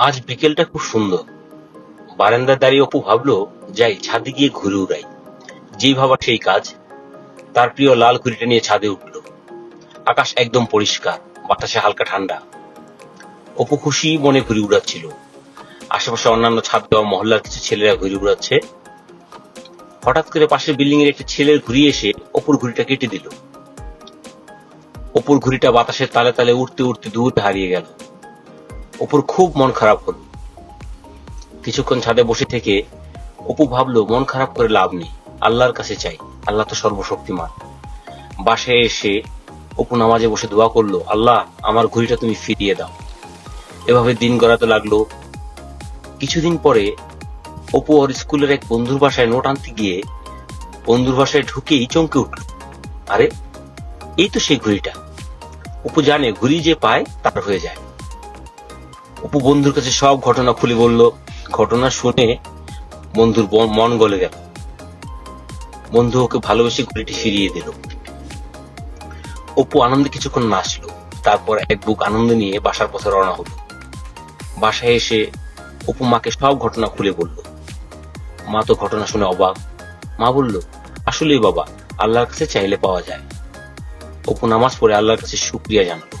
আজ বিকেলটা খুব সুন্দর। বারান্দায় দাঁড়িয়ে অপু ভাবলো, যাই ছাদে গিয়ে ঘুরে উড়াই। যেই ভাবা সেই কাজ। তার প্রিয় লাল ঘুড়িটা নিয়ে ছাদে উঠল। আকাশ একদম পরিষ্কার, বাতাসে হালকা ঠান্ডা। অপু খুশি মনে ঘুরে উড়াচ্ছিল। আশেপাশে অন্যান্য ছাদ দেওয়া মহল্লার কিছু ছেলেরা ঘুরে উড়াচ্ছে। হঠাৎ করে পাশের বিল্ডিং এর একটি ছেলের ঘুরি এসে অপুর ঘুড়িটা কেটে দিল। অপুর ঘুড়িটা বাতাসের তালে তালে উঠতে উঠতে দূরে হারিয়ে গেল। অপুর খুব মন খারাপ হলো কিছুক্ষণ ছাদে বসে থেকে অপু ভাবলো, মন খারাপ করে লাভ নেই, আল্লাহর কাছে চাই, আল্লাহ তো সর্বশক্তিমান। বাসায় এসে অপু নামাজে বসে দোয়া করল, আল্লাহ, আমার ঘুড়িটা তুমি ফিরিয়ে দাও। এভাবে দিন গড়াতে লাগল। কিছুদিন পরে অপু ওর স্কুলের এক বন্ধুর বাসায় নোট আনতে গিয়ে বন্ধুর বাসায় ঢুকেই চমকে উঠল। আরে, এই তো সেই ঘুড়িটা। অপু জানে, ঘুড়ি যে পায়, তার হয়ে যায়। অপু বন্ধুর কাছে সব ঘটনা খুলে বলল, ঘটনা শুনে বন্ধুর মন গলে গেল। বন্ধু ওকে ভালোবেসে ঘুড়িটি ফিরিয়ে দিল। অপু আনন্দে কিছুক্ষণ নাচলো, তারপর এক বুক আনন্দ নিয়ে বাসার পথে রওনা হলো। বাসায় এসে অপু মাকে সব ঘটনা খুলে বলল। মা তো ঘটনা শুনে অবাক। মা বলল, আসলেই বাবা, আল্লাহর কাছে চাইলে পাওয়া যায়। অপু নামাজ পড়ে আল্লাহর কাছে শুক্রিয়া জানালো।